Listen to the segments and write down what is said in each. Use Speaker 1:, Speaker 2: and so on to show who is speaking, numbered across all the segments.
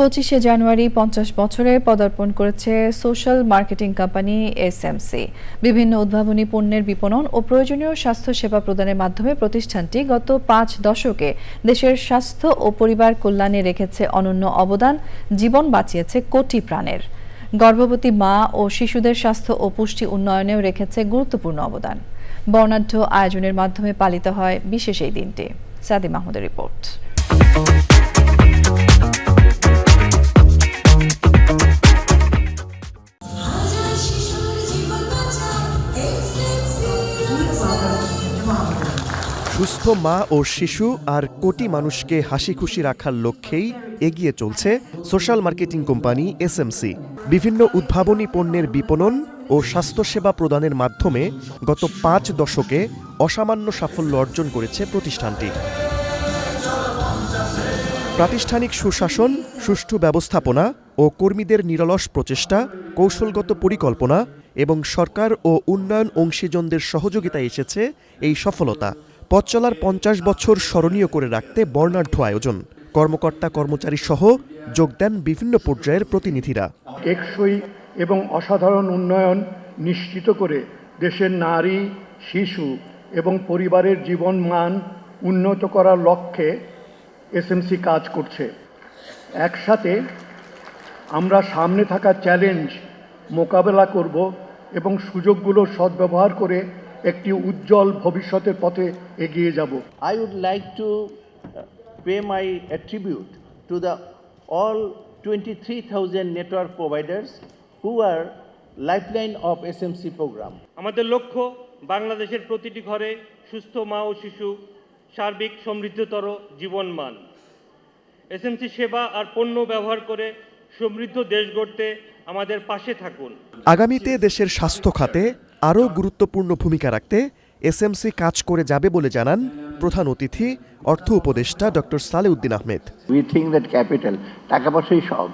Speaker 1: পঁচিশে জানুয়ারি পঞ্চাশ বছরে পদার্পণ করেছে সোশ্যাল মার্কেটিং কোম্পানি এসএমসি বিভিন্ন উদ্ভাবনী পণ্যের বিপণন ও প্রয়োজনীয় স্বাস্থ্য সেবা প্রদানের মাধ্যমে প্রতিষ্ঠানটি গত পাঁচ দশকে দেশের স্বাস্থ্য ও পরিবার কল্যাণে রেখেছে অনন্য অবদান, জীবন বাঁচিয়েছে কোটি প্রাণের। গর্ভবতী মা ও শিশুদের স্বাস্থ্য ও পুষ্টি উন্নয়নেও রেখেছে গুরুত্বপূর্ণ অবদান। বর্ণাঢ্য আয়োজনের মাধ্যমে পালিত হয় বিশেষ এই দিনটি। সাদি মাহমুদের রিপোর্ট।
Speaker 2: সুস্থ মা ও শিশু আর কোটি মানুষকে হাসি খুশি রাখার লক্ষ্যেই এগিয়ে চলছে সোশ্যাল মার্কেটিং কোম্পানি এসএমসি। বিভিন্ন উদ্ভাবনী পণ্যের বিপণন ও স্বাস্থ্যসেবা প্রদানের মাধ্যমে গত পাঁচ দশকে অসামান্য সাফল্য অর্জন করেছে প্রতিষ্ঠানটি। প্রাতিষ্ঠানিক সুশাসন, সুষ্ঠু ব্যবস্থাপনা ও কর্মীদের নিরলস প্রচেষ্টা, কৌশলগত পরিকল্পনা এবং সরকার ও উন্নয়ন অংশীজনদের সহযোগিতায় এসেছে এই সফলতা। পথ চলার পঞ্চাশ বছর স্মরণীয় করে রাখতে বর্ণাঢ্য আয়োজন। কর্মকর্তা, কর্মচারী সহ যোগ দেন বিভিন্ন পর্যায়ের প্রতিনিধিরা।
Speaker 3: টেকসই এবং অসাধারণ উন্নয়ন নিশ্চিত করে দেশের নারী, শিশু এবং পরিবারের জীবন মান উন্নত করার লক্ষ্যে এসএমসি কাজ করছে। একসাথে আমরা সামনে থাকা চ্যালেঞ্জ মোকাবেলা করব এবং সুযোগগুলো সদ্ব্যবহার করে একটি উজ্জ্বল ভবিষ্যতের পথে এগিয়ে যাব।
Speaker 4: I would like to uh, pay my tribute to the all 23,000 network providers who are lifeline of SMC program.
Speaker 5: আমাদের লক্ষ্য বাংলাদেশের প্রতিটি ঘরে সুস্থ মা ও শিশু সার্বিক সমৃদ্ধতর জীবনমান। এসএমসি সেবা আর পণ্য ব্যবহার করে সমৃদ্ধ দেশ গড়তে আমাদের পাশে থাকুন।
Speaker 2: আগামীতে দেশের স্বাস্থ্য খাতে আরও গুরুত্বপূর্ণ ভূমিকা রাখতে এসএমসি কাজ করে যাবে বলে জানান প্রধান অতিথি, অর্থ উপদেষ্টা doctor Salehuddin Ahmed.
Speaker 6: We think that capital টাকা পয়সাই সব,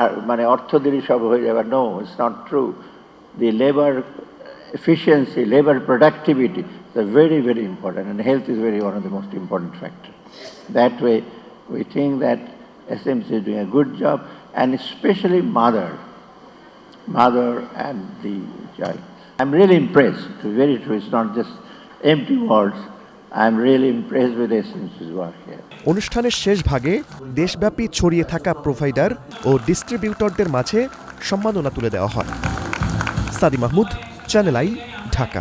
Speaker 6: আর মানে অর্থ দিলে সব হয়ে যাবে। No it's not true the labour efficiency labour productivity the very very important health is very one most important factor that way we think that SMC is doing a good job and specially mother mother and the child I'm really impressed. To be very true, it's not just empty words. I'm really impressed with Essence's work here.
Speaker 2: অনুষ্ঠানের শেষ ভাগে দেশব্যাপী ছড়িয়ে থাকা provider ও ডিস্ট্রিবিউটরদের মাঝে সম্মাননা তুলে দেওয়া হয় সাদি মাহমুদ চ্যানেল আই ঢাকা